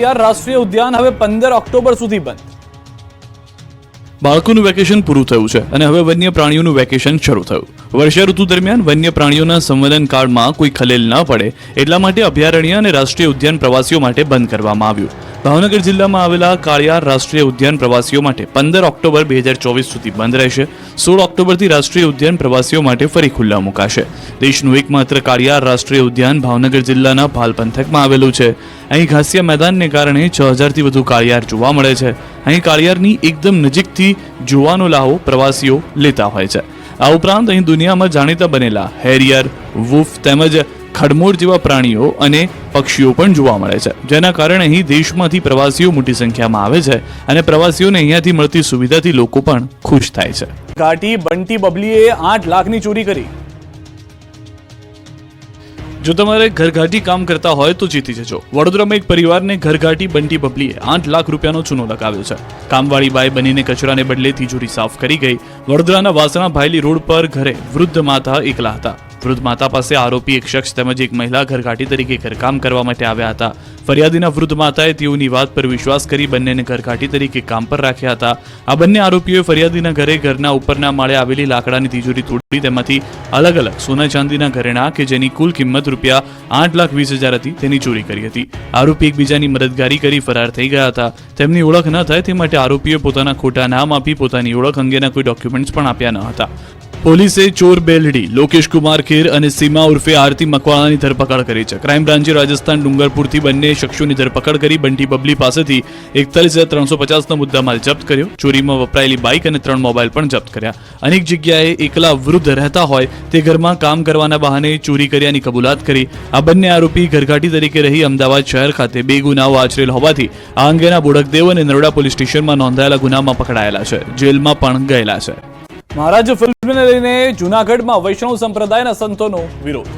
યાર, રાષ્ટ્રીય ઉદ્યાન હવે પંદર ઓક્ટોબર સુધી બંધ. બાળકોનું વેકેશન પૂરું થયું છે અને હવે વન્ય પ્રાણીઓનું વેકેશન શરૂ થયું. વર્ષા ઋતુ દરમિયાન વન્ય પ્રાણીઓના સંવર્ધન કાળમાં કોઈ ખલેલ ન પડે એટલા માટે અભયારણ્ય અને રાષ્ટ્રીય ઉદ્યાન પ્રવાસીઓ માટે બંધ કરવામાં આવ્યું. ભાવનગર જિલ્લામાં આવેલા કાળિયાર રાષ્ટ્રીય ઉદ્યાન પ્રવાસીઓ માટે પંદર ઓક્ટોબર બે હજાર ચોવીસ સુધી બંધ રહેશે. સોળ ઓક્ટોબરથી રાષ્ટ્રીય ઉદ્યાન પ્રવાસીઓ માટે ફરી ખુલ્લા મુકાશે. દેશનું એકમાત્ર કાળિયાર રાષ્ટ્રીય ઉદ્યાન ભાવનગર જિલ્લાના ભાલ પંથકમાં આવેલું છે. અહીં ઘાસિયા મેદાનને કારણે છ હજારથી વધુ કાળિયાર જોવા મળે છે. અહીં કાળિયારની એકદમ નજીકથી જોવાનો લાહો પ્રવાસીઓ લેતા હોય છે. આ ઉપરાંત અહીં દુનિયામાં જાણીતા બનેલા હેરિયર, વુફ તેમજ ખડમોર જેવા પ્રાણીઓ અને પક્ષીઓ પણ જોવા મળે છે. જેના કારણે અહીં દેશમાંથી પ્રવાસીઓ મોટી સંખ્યામાં આવે છે અને પ્રવાસીઓને અહીંયાથી મળતી સુવિધાથી લોકો પણ ખુશ થાય છે. ઘાટી બંટી બબલીએ આઠ લાખની ચોરી કરી. જો તમારે ઘરઘાટી કામ કરતા હોય તો જીતી જજો. વડોદરામાં એક પરિવારને ઘરઘાટી બંટી બબલીએ આઠ લાખ રૂપિયાનો ચૂનો લગાવ્યો છે. કામવાળી બાઈ બનીને કચરાને બદલે તિજોરી સાફ કરી ગઈ. વડોદરાના વાસણા ભાયલી રોડ પર ઘરે વૃદ્ધ માતા એકલા હતા. વૃદ્ધ માતા પાસે આરોપી એક શખ્સ તેમજ એક મહિલા ઘરઘાટી તરીકે ઘરકામ કરવા માટે આવ્યા હતા. ફરિયાદીના વૃદ્ધ માતાએ તેઓની વાત પર વિશ્વાસ કરી બંનેને ઘરઘાટી તરીકે કામ પર રાખ્યા હતા. આ બંને આરોપીઓએ ફરિયાદીના ઘરે ઘરના ઉપરના માળે આવેલી લાકડાની તિજોરી તોડી તેમાંથી અલગ અલગ સોના ચાંદીના ઘરેણા કે જેની કુલ કિંમત રૂપિયા આઠ લાખ વીસ હજાર હતી તેની ચોરી કરી હતી. આરોપી એકબીજાની મદદગારી કરી ફરાર થઈ ગયા હતા. તેમની ઓળખ ન થાય તે માટે આરોપીએ પોતાના ખોટા નામ આપી પોતાની ઓળખ અંગેના કોઈ ડોક્યુમેન્ટ્સ પણ આપ્યા ન હતા. પોલીસે ચોર બેલડી, લોકેશ કુમાર ખેર અને સીમા ઉર્ફે આરતી મકવાણાની ધરપકડ કરી છે. ક્રાઇમ બ્રાન્ચે રાજસ્થાન ડુંગરપુરથી બંને શખ્સોની ધરપકડ કરી બંટી બબલી પાસેથી એકતાલીસ હજાર ત્રણસો પચાસનો મુદ્દામાલ જપ્ત કર્યો. ચોરીમાં વપરાયેલી બાઇક અને ત્રણ મોબાઈલ પણ જપ્ત કર્યા. અનેક જગ્યાએ એકલા વૃદ્ધ રહેતા હોય તે ઘરમાં કામ કરવાના બહાને ચોરી કર્યાની કબૂલાત કરી. આ બંને આરોપી ઘરઘાટી તરીકે રહી અમદાવાદ શહેર ખાતે બે ગુનાઓ આચરેલ હોવાથી આ અંગેના બોડકદેવ અને નરોડા પોલીસ સ્ટેશનમાં નોંધાયેલા ગુનામાં પકડાયેલા છે. જેલમાં પણ ગયેલા છે. મહારાજ ફિલ્મને લઈને જૂનાગઢમાં વૈષ્ણવ સંપ્રદાયના સંતોનો વિરોધ.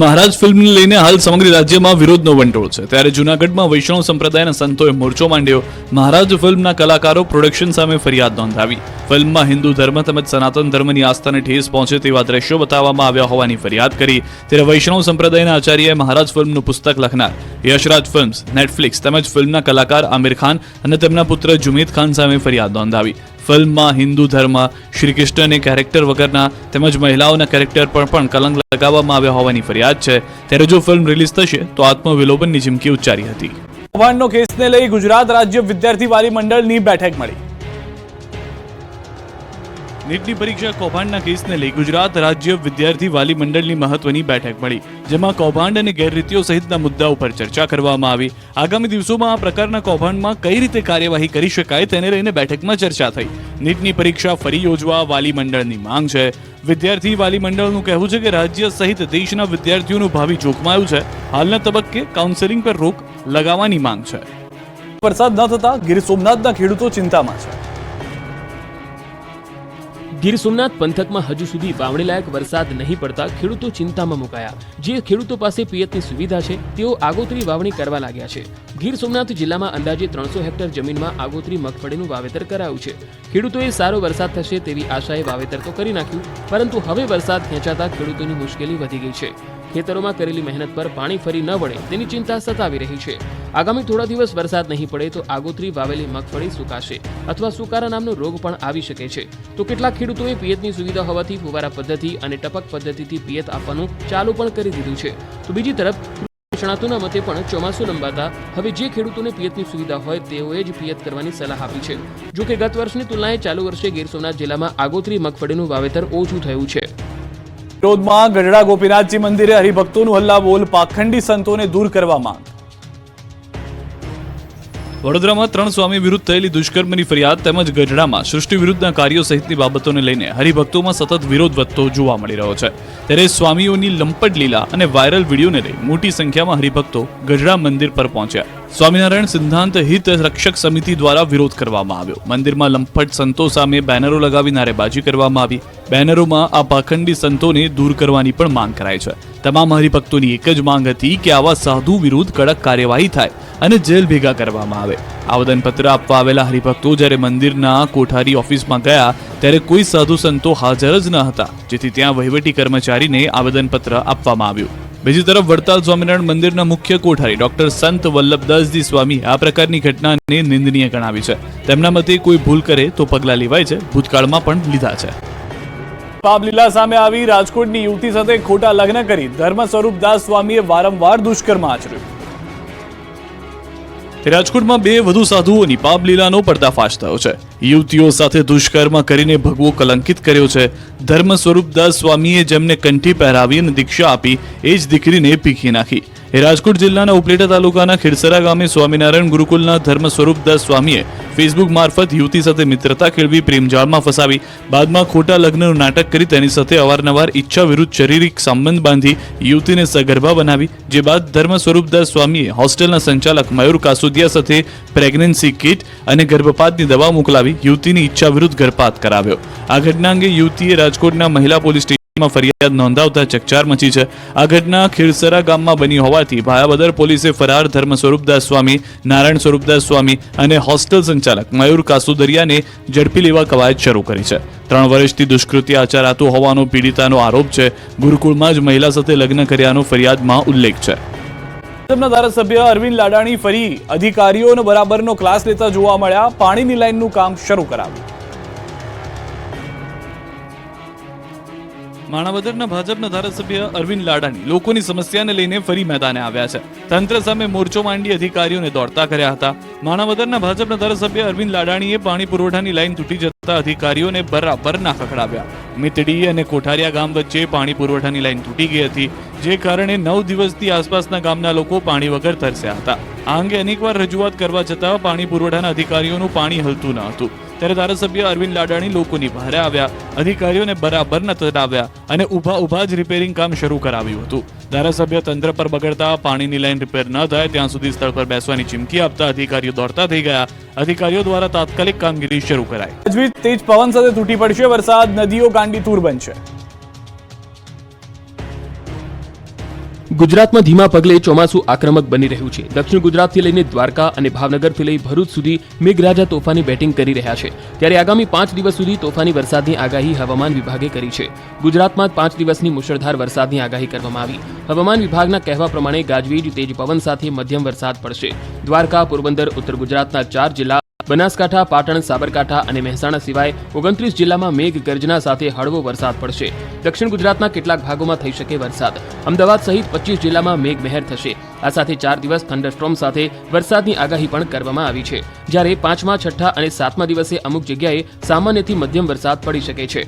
મહારાજ ફિલ્મને લઈને હાલ સમગ્ર રાજ્યમાં વિરોધનો વંટોળ છે. ત્યારે જૂનાગઢમાં વૈષ્ણવ સંપ્રદાયના સંતોએ મોરચો માંડ્યો. મહારાજ ફિલ્મના કલાકારો પ્રોડક્શન સામે ફરિયાદ નોંધાવી. ફિલ્મમાં હિન્દુ ધર્મ તેમજ સનાતન ધર્મની આસ્થાને ઠેસ પહોંચે તેવા દ્રશ્યો બતાવવામાં આવ્યા હોવાની ફરિયાદ કરી. ત્યારે વૈષ્ણવ સંપ્રદાયના આચાર્યએ મહારાજ ફિલ્મનું પુસ્તક લખનાર, યશરાજ ફિલ્મ્સ, નેટફ્લિક્સ તેમજ ફિલ્મના કલાકાર આમિર ખાન અને તેમના પુત્ર જુમેદ ખાન સામે ફરિયાદ નોંધાવી. ફિલ્મમાં હિન્દુ ધર્મ શ્રી કૃષ્ણને કેરેક્ટર વગરના તેમજ મહિલાઓના કેરેક્ટર પર પણ કલંક લગાવવામાં આવ્યા હોવાની ફરિયાદ છે. ત્યારે જો ફિલ્મ રિલીઝ થશે, તો આત્મવિલોપનની ચીમકી ઉચ્ચારી હતી. કૌભાંડનો કેસને લઈ ગુજરાત રાજ્ય વિદ્યાર્થી વાલી મંડળની બેઠક મળી. નીટની પરીક્ષા કૌભાંડના કેસને લઈ ગુજરાત રાજ્ય વિદ્યાર્થી વાલી મંડળની મહત્વની બેઠક મળી, જેમાં કૌભાંડ અને ગેરરીતિઓ સહિતના મુદ્દાઓ પર ચર્ચા કરવામાં આવી. આગામી દિવસોમાં આ પ્રકારના કૌભાંડમાં કઈ રીતે કાર્યવાહી કરી શકાય તેને લઈને બેઠકમાં ચર્ચા થઈ. નીટની પરીક્ષા ફરી યોજવા વાલી મંડળની માંગ છે. વિદ્યાર્થી વાલી મંડળનું કહેવું છે કે રાજ્ય સહિત દેશના વિદ્યાર્થીઓનું ભાવિ જોખમાયું છે. હાલના તબક્કે કાઉન્સેલિંગ પર રોક લગાવવાની માંગ છે. વરસાદ ન થતા ગીર સોમનાથના ખેડૂતો ચિંતામાં છે. ગીર સોમનાથ પંથકમાં હજુ સુધી વાવણી લાયક વરસાદ નહીં પડતા ખેડૂતો ચિંતામાં મુકાયા. જે ખેડૂતો પાસે પિયતની સુવિધા છે, તેઓ આગોતરી વાવણી કરવા લાગ્યા છે. ગીર સોમનાથ જિલ્લામાં અંદાજે ત્રણસો હેક્ટર જમીનમાં આગોતરી મગફળીનું વાવેતર કરાયું છે. ખેડૂતોએ સારો વરસાદ થશે તેવી આશાએ વાવેતર તો કરી નાખ્યું, પરંતુ હવે વરસાદ ખેંચાતા ખેડૂતોની મુશ્કેલી વધી ગઈ છે. ખેતરોમાં કરેલી મહેનત પર પાણી ફરી ન વળે તેની ચિંતા સતાવી રહી છે. આગામી થોડા દિવસ વરસાદ નહીં પડે તો આગોતરી વાવેલી મગફળી સુકાશે અથવા સુકારા નામનો રોગ પણ આવી શકે છે. તો કેટલાક ખેડૂતોએ પિયતની સુવિધા હોવાથી ફુવારા પદ્ધતિ અને ટપક પદ્ધતિથી પિયત આપવાનું ચાલુ પણ કરી દીધું છે. તો બીજી તરફ, નિષ્ણાતોના મતે પણ ચોમાસું લંબાતા હવે જે ખેડૂતોને પિયતની સુવિધા હોય તેઓએ જ પિયત કરવાની સલાહ આપી છે. જો કે ગત વર્ષની તુલનાએ ચાલુ વર્ષે ગીર સોમનાથ જિલ્લામાં આગોતરી મગફળીનું વાવેતર ઓછું થયું છે. વિરોધમાં ગઢડા ગોપીનાથજી મંદિરે હરિભક્તોનું હલ્લા બોલ પાખંડી સંતોને દૂર કરવા માંગ. વડોદરામાં ત્રણ સ્વામી વિરુદ્ધ થયેલી દુષ્કર્મની ફરિયાદ તેમજ ગઢડામાં સૃષ્ટિ વિરુદ્ધના કાર્યો સહિતની બાબતોને લઈને હરિભક્તોમાં સતત વિરોધ વધતો જોવા મળી રહ્યો છે. ત્યારે સ્વામીઓની લંપટ લીલા અને વાયરલ વિડીયોને લઈ મોટી સંખ્યામાં હરિભક્તો ગઢડા મંદિર પર પહોંચ્યા. સ્વામિનારાયણ સિદ્ધાંત હિત રક્ષક સમિતિ દ્વારા વિરોધ કરવામાં આવ્યો. મંદિરમાં લંપટ સંતો સામે બેનરો લગાવી નારેબાજી કરવામાં આવી. બેનરોમાં આ પાખંડી સંતોને દૂર કરવાની પણ માંગ કરાઈ છે. તમામ હરિભક્તોની એક જ માંગ હતી કે આવા સાધુ વિરુદ્ધ કડક કાર્યવાહી થાય. અને જેલ ભેગા કરવામાં આવે. આવેદનપત્ર આપવા આવેલા હરિભક્તો જ્યારે મંદિરના કોઠારી ઓફિસમાં ગયા, ત્યારે કોઈ સાધુ સંતો હાજર જ ન હતા. જેથી ત્યાં વહીવટી કર્મચારીને આવેદનપત્ર આપવામાં આવ્યું. બીજી તરફ વડતાલ સ્વામિનારાયણ મંદિરના મુખ્ય કોઠારી ડોક્ટર સંત વલ્લભદાસજી સ્વામી આ પ્રકારની ઘટનાને નિંદનીય ગણાવી છે. તેમના મતે કોઈ ભૂલ કરે તો પગલાં લેવાય છે. ભૂતકાળમાં પણ લીધા છે. પાપ લીલા સામે આવી રાજકોટની યુવતી સાથે ખોટા લગ્ન કરી ધર્મ સ્વરૂપ દાસ સ્વામીએ વારંવાર દુષ્કર્મ આચર્યું. રાજકોટમાં બે વધુ સાધુઓની પાપ લીલાનો પર્દાફાશ થયો છે. યુવતીઓ સાથે દુષ્કર્મ કરીને ભગવો કલંકિત કર્યો છે. ધર્મ સ્વરૂપદાસ સ્વામીએ જેમને કંઠી પહેરાવી અને દીક્ષા આપી, એ જ દીકરીને પીખી નાખી. રાજકોટ જિલ્લાના ઉપલેટા તાલુકાના ખીરસરા ગામે સ્વામિનારાયણ ગુરુકુલના ધર્મ સ્વરૂપદાસ સ્વામીએ ફેસબુક મારફત યુવતી સાથે મિત્રતા કેળવી પ્રેમજાળમાં ફસાવી. બાદમાં ખોટા લગ્નનું નાટક કરી તેની સાથે અવારનવાર ઈચ્છા વિરુદ્ધ શારીરિક સંબંધ બાંધી યુવતીને સગર્ભા બનાવી. જે બાદ ધર્મ સ્વરૂપદાસ સ્વામીએ હોસ્ટેલના સંચાલક મયુર કાસુદિયા સાથે પ્રેગ્નન્સી કિટ અને ગર્ભપાતની દવા મોકલાવી યુવતીની ઈચ્છા વિરુદ્ધ ગર્ભપાત કરાવ્યો. આ ઘટના અંગે યુવતીએ રાજકોટના મહિલા પોલીસ સ્ટેશનમાં ફરિયાદ નોંધાવતા ચકચાર મચી છે. આ ઘટના ખીરસરા ગામમાં બની હોવાથી ભાયાબદર પોલીસે ફરાર ધર્મ સ્વરૂપદાસ સ્વામી, નારાયણ સ્વરૂપદાસ સ્વામી અને હોસ્ટેલ સંચાલક મયુર કાસુદરિયાને ઝડપી લેવા કવાયત શરૂ કરી છે. ત્રણ વર્ષથી દુષ્કૃત્ય આચરાતું હોવાનો પીડિતાનો આરોપ છે. ગુરુકુળમાં જ મહિલા સાથે લગ્ન કર્યાનો ફરિયાદમાં ઉલ્લેખ છે. ભાજપના ધારાસભ્ય અરવિંદ લાડાણી ફરી અધિકારીઓનો બરાબરનો ક્લાસ લેતા જોવા મળ્યા. પાણીની લાઇનનું કામ શરૂ કરાવ્યું માણાવદરના ભાજપના ધારાસભ્ય અરવિંદ લાડાણી લોકોની સમસ્યાને લઈને ફરી મેદાને આવ્યા છે. તંત્ર સામે મોરચો માંડી અધિકારીઓને દોડતા કર્યા હતા. માણાવદરના ભાજપના ધારાસભ્ય અરવિંદ લાડાણીએ પાણી પુરવઠાની લાઈન તૂટી જતા અધિકારીઓને બરાબર ના ખખડાવ્યા. મિતડી અને કોઠારિયા ગામ વચ્ચે પાણી પુરવઠાની લાઈન તૂટી ગઈ હતી, જે કારણે નવ દિવસથી આસપાસના ગામના લોકો પાણી વગર તરસ્યા હતા. આ અંગે અનેકવાર રજૂઆત કરવા છતાં પાણી પુરવઠાના અધિકારીઓનું પાણી હલતું ન હતું. ત્યારે ધારાસભ્ય અરવિંદ લાડાણી લોકોની ભારે આવ્યા, અધિકારીઓને બરાબર ન તડાવ્યા અને ઊભા ઊભા જ રિપેરિંગ કામ શરૂ કરાવ્યું હતું. ધારાસભ્ય તંત્ર પર બગડતા પાણીની લાઈન રિપેર ન થાય, ત્યાં સુધી સ્થળ પર બેસવાની ચીમકી આપતા અધિકારીઓ દોડતા થઈ ગયા. અધિકારીઓ દ્વારા તાત્કાલિક કામગીરી શરૂ કરાઈ. તેજ પવન સાથે તૂટી પડશે, વરસાદ, નદીઓ ગાંડી તૂર બનશે. ગુજરાતમાં ધીમા પગલે ચોમાસું આક્રમક બની રહ્યું છે. દક્ષિણ ગુજરાતથી લઈને દ્વારકા અને ભાવનગરથી લઈ ભરૂચ સુધી મેઘરાજા તોફાની બેટિંગ કરી રહ્યા છે. ત્યારે આગામી પાંચ દિવસ સુધી તોફાની વરસાદની આગાહી હવામાન વિભાગે કરી છે. ગુજરાતમાં પાંચ દિવસની મુશળધાર વરસાદની આગાહી કરવામાં આવી. હવામાન વિભાગના કહેવા પ્રમાણે ગાજવીજ, તેજ પવન સાથે મધ્યમ વરસાદ પડશે. દ્વારકા, પોરબંદર, ઉત્તર ગુજરાતના ચાર જિલ્લા બનાસકાંઠા, પાટણ, સાબરકાંઠા અને મહેસાણા સિવાય ઓગણત્રીસ જિલ્લામાં મેઘ ગર્જના સાથે હળવો વરસાદ પડશે. દક્ષિણ ગુજરાતના કેટલાક ભાગોમાં થઈ શકે વરસાદ. અમદાવાદ સહિત પચીસ જિલ્લામાં મેઘ મહેર થશે. આ સાથે ચાર દિવસ થંડરસ્ટ્રોમ સાથે વરસાદની આગાહી પણ કરવામાં આવી છે. જ્યારે પાંચમા, છઠ્ઠા અને સાતમા દિવસે અમુક જગ્યાએ સામાન્યથી મધ્યમ વરસાદ પડી શકે છે.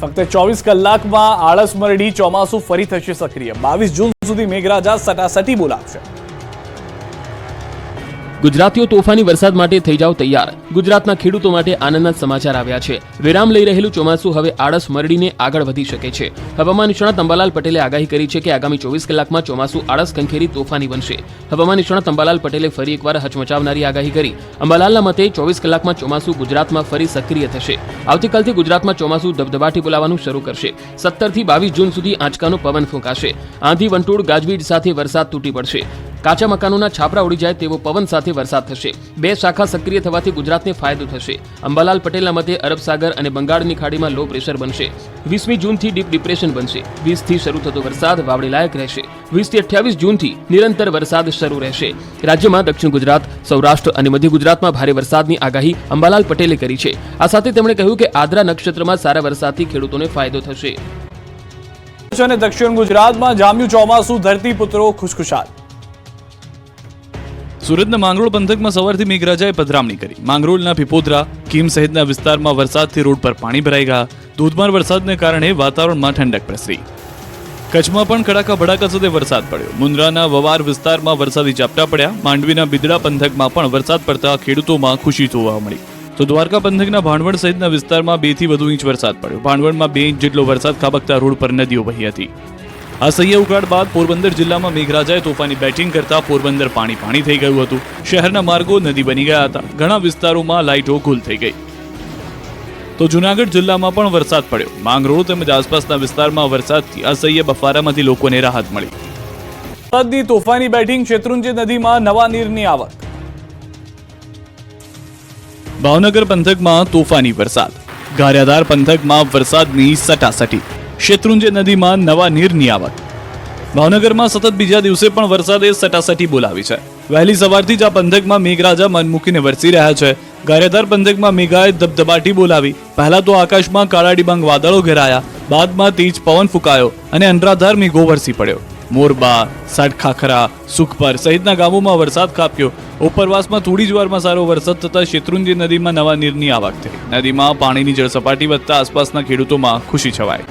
ફક્ત ચોવીસ કલાકમાં આળસ ચોમાસું ફરી થશે સક્રિય. બાવીસ જૂન સુધી મેઘરાજા સટાસટી બોલાવશે. ગુજરાતીઓ તોફાની વરસાદ માટે થઈ જાવ તૈયાર. ગુજરાતના ખેડૂતો માટે આનંદના સમાચાર આવ્યા છે. વિરામ લઈ રહેલું ચોમાસું હવે આળસ મરડીને આગળ વધી શકે છે. હવામાન નિષ્ણાત અંબાલાલ પટેલે આગાહી કરી છે કે આગામી ચોવીસ કલાકમાં ચોમાસું આળસ કંખેરી તોફાની બનશે. હવામાન નિષ્ણાત અંબાલાલ પટેલે ફરી એકવાર હચમચાવનારી આગાહી કરી. અંબાલાલના મતે ચોવીસ કલાકમાં ચોમાસું ગુજરાતમાં ફરી સક્રિય થશે. આવતીકાલથી ગુજરાતમાં ચોમાસું ધબધબાટી બોલાવાનું શરૂ કરશે. સત્તરથી બાવીસ જૂન સુધી આંચકાનો પવન ફૂંકાશે. આંધી વંટોળ ગાજવીજ સાથે વરસાદ તૂટી પડશે. કાચા મકાનોના છાપરા ઉડી જાય તેવો પવન સાથે વરસાદ થશે. બે શાખા સક્રિય થવાથી ગુજરાતને ફાયદો થશે. અંબાલાલ પટેલના મતે અરબ સાગર અને બંગાળની ખાડીમાં લો પ્રેશર બનશે. વીસમી જૂનથી ડીપ ડિપ્રેશન બનશે. વીસથી શરૂ થતો વરસાદ વાવડી લાયક રહેશે. વીસથી અઠ્યાવીસ જૂનથી નિરંતર વરસાદ શરૂ રહેશે. રાજ્યમાં દક્ષિણ ગુજરાત, સૌરાષ્ટ્ર અને મધ્ય ગુજરાતમાં ભારે વરસાદની આગાહી અંબાલાલ પટેલે કરી છે. આ સાથે તેમણે કહ્યું કે આદ્રા નક્ષત્રમાં સારા વરસાદથી ખેડૂતોને ફાયદો થશે. અને દક્ષિણ ગુજરાતમાં જામ્યું ચોમાસું, ધરતીપુત્રો ખુશખુશાલ. સુરતના માંગરોળ પંથકમાં સવારથી મેઘરાજાએ પધરામણી કરી. માંગરોળના પીપોદરા કીમ સહિતના વિસ્તારમાં વરસાદથી રોડ પર પાણી ભરાઈ ગયા. ધોધમાર વરસાદને કારણે વાતાવરણમાં ઠંડક પ્રસરી. કચ્છમાં પણ કડાકા ભડાકા સાથે વરસાદ પડ્યો. મુન્દ્રાના વવાર વિસ્તારમાં વરસાદી ઝાપટા પડ્યા. માંડવીના બિદડા પંથકમાં પણ વરસાદ પડતા ખેડૂતોમાં ખુશી જોવા મળી. તો દ્વારકા પંથકના ભાણવડ સહિતના વિસ્તારમાં બેથી વધુ ઇંચ વરસાદ પડ્યો. ભાણવડમાં બે ઇંચ જેટલો વરસાદ ખાબકતા રોડ પર નદીઓ વહી હતી. આ સહ્ય બાદ પોરબંદર જિલ્લામાં મેઘરાજાએ તોફાની બેટિંગ કરતા પોરબંદર પાણી પાણી થઈ ગયું હતું. શહેરના માર્ગો નદી બની ગયા હતા. ઘણા વિસ્તારોમાં લાઇટો ગુલ થઈ ગઈ. તો જુનાગઢ જિલ્લામાં પણ વરસાદ પડ્યો. માંગરોળ તેમજ આસપાસના વિસ્તારમાં વરસાદથી અસહ્ય બફારામાંથી લોકોને રાહત મળી. વરસાદની તોફાની બેટિંગ શેત્રુંજી નદીમાં નવા નીરની આવક. ભાવનગર પંથકમાં તોફાની વરસાદ. ગારિયાધાર પંથકમાં વરસાદની સટાસટી. શેત્રુંજય નદીમાં નવા નીરની આવક ભાવનગરમાં સતત બીજા દિવસે પણ વરસાદે સટાસટી બોલાવી છે. વહેલી સવારથી જ આ પંથકમાં મેઘરાજા મન મૂકીને વરસી રહ્યા છે. ગારેધાર પંથકમાં મેઘાએ ધબધબાટી બોલાવી. પહેલા તો આકાશમાં કાળા ડિબાંગ વાદળો ઘેરાયા. બાદમાં તેજ પવન ફૂંકાયો અને અનરાધાર મેઘો વરસી પડ્યો. મોરબા સાટખાખરા સુખપર સહિતના ગામોમાં વરસાદ કાપ્યો ઉપરવાસમાં થોડી જ વારમાં સારો વરસાદ થતાં શેત્રુંજી નદીમાં નવા નીરની આવક થઈ નદીમાં પાણીની જળસપાટી વધતા આસપાસના ખેડૂતોમાં ખુશી છવાઈ.